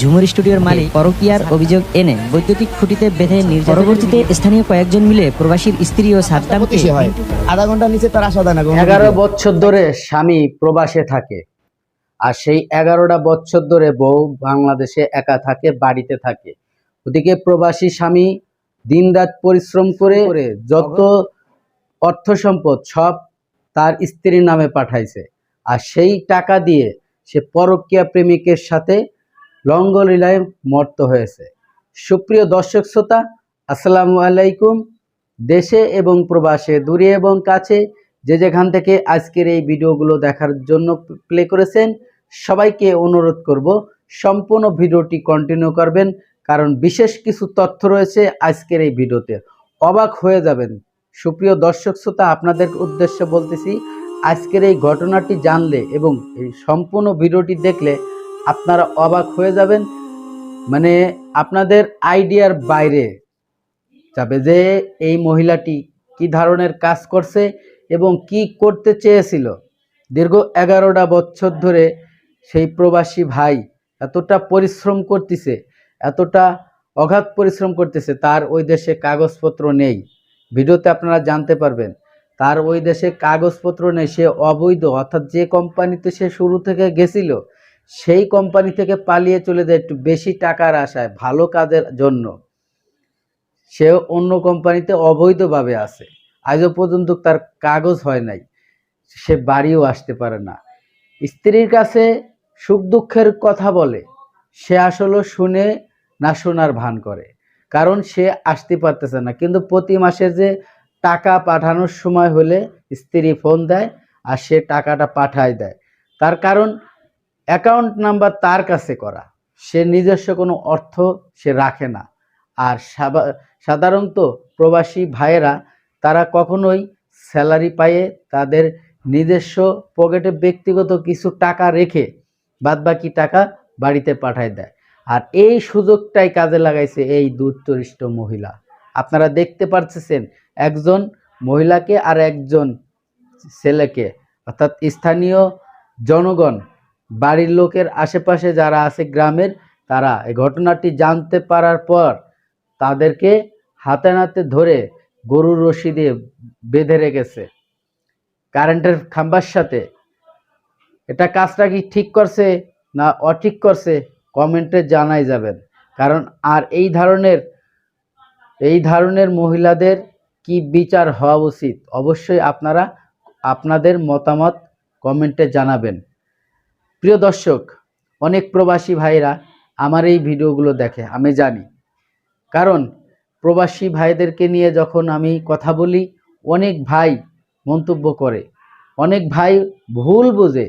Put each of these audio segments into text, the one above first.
ঝুমুর স্টুডিওর মালিক পরকিয়ার অভিযোগ এনে বৈদ্যুতিক খুঁটিতে বেঁধে নির্যাতন পরবর্তীতে স্থানীয় কয়েকজন মিলে প্রবাসীর স্ত্রী ও সাদ্দামকে হয়। আধা ঘণ্টা নিচে তার আসা দেয় না এগারো বছর ধরে স্বামী প্রবাসে থাকে আর সেই এগারোটা বছর ধরে বউ বাংলাদেশে একা থাকে বাড়িতে থাকে। ওদিকে প্রবাসী স্বামী দিনরাত পরিশ্রম করে করে যত অর্থ সম্পদ সব তার স্ত্রীর নামে পাঠাইছে। আর সেই টাকা দিয়ে সে পরকীয়া প্রেমিকের সাথে লঙ্গলীলায় মর্ত হয়েছে। সুপ্রিয় দর্শক শ্রোতা, আসসালামু আলাইকুম। দেশে এবং প্রবাসে, দূরে এবং কাছে যে যেখান থেকে আজকের এই ভিডিওগুলো দেখার জন্য প্লে করেছেন, সবাইকে অনুরোধ করব সম্পূর্ণ ভিডিওটি কন্টিনিউ করবেন, কারণ বিশেষ কিছু তথ্য রয়েছে আজকের এই ভিডিওতে। অবাক হয়ে যাবেন। সুপ্রিয় দর্শক শ্রোতা, আপনাদের উদ্দেশ্যে বলতেছি, আজকের এই ঘটনাটি জানলে এবং এই সম্পূর্ণ ভিডিওটি দেখলে আপনারা অবাক হয়ে যাবেন। মানে আপনাদের আইডিয়ার বাইরে যাবে যে এই মহিলাটি কি ধরনের কাজ করছে এবং কি করতে চেয়েছিল। দীর্ঘ এগারোটা বছর ধরে সেই প্রবাসী ভাই এতটা পরিশ্রম করতেছে, এতটা অগাধ পরিশ্রম করতেছে, তার ওই দেশে কাগজপত্র নেই। ভিডিওতে আপনারা জানতে পারবেন, তার ওই দেশে কাগজপত্র নেই, সে অবৈধ, অর্থাৎ যে কোম্পানিতে সে শুরু থেকে গেছিল সেই কোম্পানি থেকে পালিয়ে চলে যায় একটু বেশি টাকার আশায়, ভালো কাজের জন্য। সে অন্য কোম্পানিতে অবৈধভাবে আছে। আজও পর্যন্ত তার কাগজ হয় নাই। সে বাড়িও আসতে পারে না। স্ত্রীর কাছে সুখ দুঃখের কথা বলে। সে আসলে শুনে না শোনার ভান করে। কারণ সে আসতে পারতেছে না। কিন্তু প্রতি মাসে যে টাকা পাঠানোর সময় হলে স্ত্রী ফোন দেয় আর সে টাকাটা পাঠায় দেয়। তার কারণ অ্যাকাউন্ট নাম্বার তার কাছে করা। সে নিজস্ব কোনো অর্থ সে রাখে না। আর সাধারণত প্রবাসী ভাইয়েরা, তারা কখনোই স্যালারি পায়ে তাদের নিজস্ব পকেটে ব্যক্তিগত কিছু টাকা রেখে বাদবাকি টাকা বাড়িতে পাঠায় দেয়। আর এই সুযোগটাই কাজে লাগাইছে এই দুর্চরিষ্ট মহিলা। আপনারা দেখতে পারতেছেন, একজন মহিলাকে আর একজন ছেলেকে, অর্থাৎ স্থানীয় জনগণ বাড়ির লোকের আশেপাশে যারা আছে গ্রামের, তারা এই ঘটনাটি জানতে পারার পর তাদেরকে হাতে নাতে ধরে গরুর রশি দিয়ে বেঁধে রেখেছে। কারেন্টের খাম্বার সাথে। এটা কাজটা কি ঠিক করছে না অঠিক করছে কমেন্টে জানাই যাবেন। কারণ আর এই ধরনের এই ধরনের মহিলাদের কি বিচার হওয়া উচিত? অবশ্যই আপনারা, আপনাদের মতামত কমেন্টে জানাবেন। প্রিয় দর্শক, অনেক প্রবাসী ভাইরা আমার এই ভিডিওগুলো দেখে, আমি জানি। কারণ প্রবাসী ভাইদেরকে নিয়ে যখন আমি কথা বলি, অনেক ভাই মন্তব্য করে, অনেক ভাই ভুল বোঝে।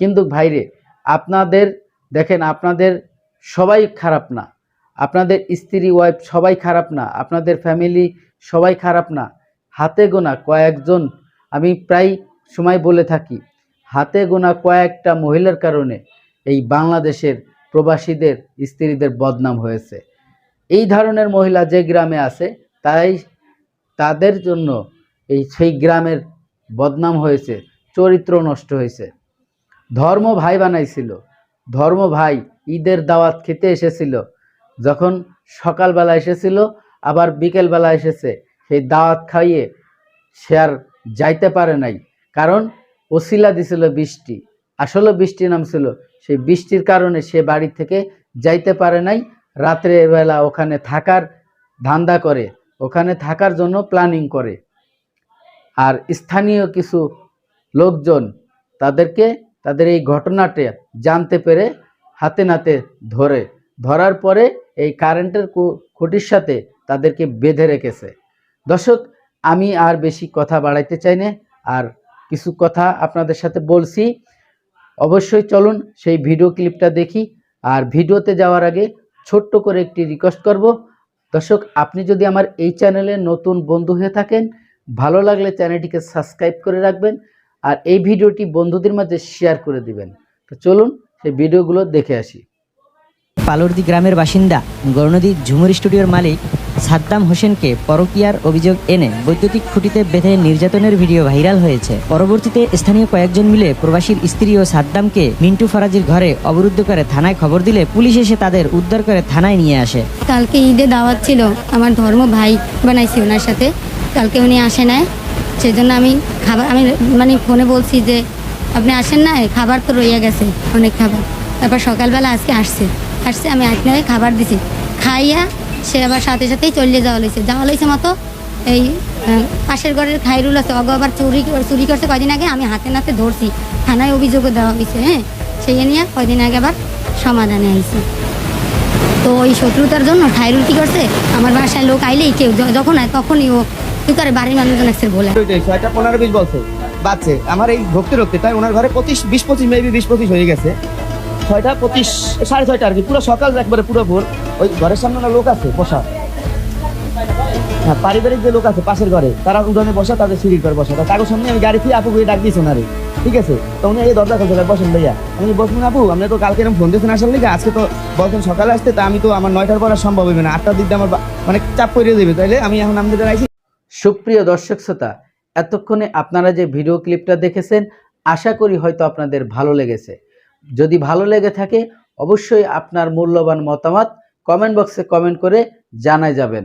কিন্তু ভাইরে, আপনাদের, দেখেন, আপনাদের সবাই খারাপ না। আপনাদের স্ত্রী, ওয়াইফ সবাই খারাপ না। আপনাদের ফ্যামিলি সবাই খারাপ না। হাতে গোনা কয়েকজন, আমি প্রায় সময় বলে থাকি হাতে গোনা কয়েকটা মহিলার কারণে এই বাংলাদেশের প্রবাসীদের, স্ত্রীদের বদনাম হয়েছে। এই ধরনের মহিলা যে গ্রামে আছে, তাই তাদের জন্য এই সেই গ্রামের বদনাম হয়েছে, চরিত্র নষ্ট হয়েছে। ধর্ম ভাই বানাইছিল। ধর্ম ভাই ঈদের দাওয়াত খেতে এসেছিল। যখন সকালবেলা এসেছিল, আবার বিকেলবেলা এসেছে। সেই দাওয়াত খাইয়ে সে আর যাইতে পারে নাই। কারণ ওসিলা দিছিল বৃষ্টি। আসলে বৃষ্টি নামছিল। সেই বৃষ্টির কারণে সে বাড়ি থেকে যাইতে পারে নাই। রাত্রে বেলা ওখানে থাকার ধান্দা করে। ওখানে থাকার জন্য প্ল্যানিং করে। আর স্থানীয় কিছু লোকজন তাদেরকে, তাদের এই ঘটনাটা জানতে পেরে হাতে নাতে ধরে। ধরার পরে এই কারেন্টের খুঁটির সাথে তাদেরকে বেঁধে রেখেছে। দর্শক, আমি আর বেশি কথা বাড়াইতে চাই না। আর কিছু কথা আপনাদের সাথে বলছি। অবশ্যই চলুন সেই ভিডিও ক্লিপটা দেখি। আর ভিডিওতে যাওয়ার আগে ছোট্ট করে একটি রিকোয়েস্ট করব। দর্শক, আপনি যদি আমার এই চ্যানেলে নতুন বন্ধু হয়ে থাকেন, ভালো লাগলে চ্যানেলটিকে সাবস্ক্রাইব করে রাখবেন আর এই ভিডিওটি বন্ধুদের মাঝে শেয়ার করে দিবেন। তো চলুন সেই ভিডিওগুলো দেখে আসি। পালুরদি গ্রামের বাসিন্দা গৌরনদী ঝুমুর স্টুডিওর মালিক সাদ্দাম হোসেনকে পরকীয়ার অভিযোগ এনে বৈদ্যুতিক খুঁটিতে বেঁধে নির্যাতনের ভিডিও ভাইরাল হয়েছে। পরবর্তীতে স্থানীয় কয়েকজন মিলে প্রবাসীর স্ত্রী ও সাদ্দামকে মিন্টু ফরাজির ঘরে অবরুদ্ধ করে থানায় খবর দিলে পুলিশ এসে তাদের উদ্ধার করে থানায় নিয়ে আসে। কালকে ঈদে দাওয়াত ছিল। আমার ধর্ম ভাই বানাইছি ওনার সাথে। কালকে উনি আসে নাই। সেজন্য আমি খাবার আমি মানে ফোনে বলছি যে, আপনি আসেন না খাবার তো রইয়া গেছে, অনেক খাবার। তারপর সকালবেলা আজকে আসছে। আসছে, আমি আপনাকে খাবার দিছি। খাইয়া সে আবার সাথে সাথেই চলে যাওয়া লইছে। যাওয়া লইছে মতো এই পাশের ঘরের খাইরুল আছে, অগ আবার চুরি চুরি করছে। কয়দিন আগে আমি হাতে নাতে ধরছি, থানায় অভিযোগও দেওয়া হয়েছে হ্যাঁ? সেই নিয়ে কয়দিন আগে আবার সমাধানে আইছে। তো ওই শত্রুতার জন্য ঠাইরুল কি করছে? আমার বাসায় লোক আইলেই কেউ যখন আয় তখনই ও কি করে? বাড়ির মানুষজন আসছে বলে। পনেরো বিশ বলছে। বাচ্চে আমার এই ভক্তি রক্তি, তাই ওনার ঘরে পঁচিশ, বিশ পঁচিশ মেবি বিশ পঁচিশ হয়ে গেছে। ছয়টা, পঁচিশ, সাড়ে ছয়টা আর কি। পুরো সকাল একবারে পুরো ভোর। ওই ঘরের সামনে ওনার লোক আছে, বসা। হ্যাঁ পারিবারিক যে লোক আছে, পাশের ঘরে, তারা উঠোনে বসা, তাদের সিঁড়ির ঘরে বসা। তা কাগজ সামনে আমি গাড়ি থেকে আপু গিয়ে ডাক দিয়েছি ওনারে। ঠিক আছে? তো উনি এই দরজা খুলছে বসেন ভাইয়া। আমি বসুন আপু, আপনি তো কালকে এরকম ফোন দিয়েছেন আসলে নাকি আজকে তো বলছেন সকালে আসতে, তা আমি তো আমার নয়টার পর সম্ভব হবে না। আটটার দিক আমার মানে চাপ পড়িয়ে দেবে। তাইলে আমি এখন আমাদের আইছি। সুপ্রিয় দর্শক শ্রোতা, এতক্ষণে আপনারা যে ভিডিও ক্লিপটা দেখেছেন, আশা করি হয়তো আপনাদের ভালো লেগেছে। যদি ভালো লেগে থাকে অবশ্যই আপনার মূল্যবান মতামত কমেন্ট বক্সে কমেন্ট করে জানাই যাবেন।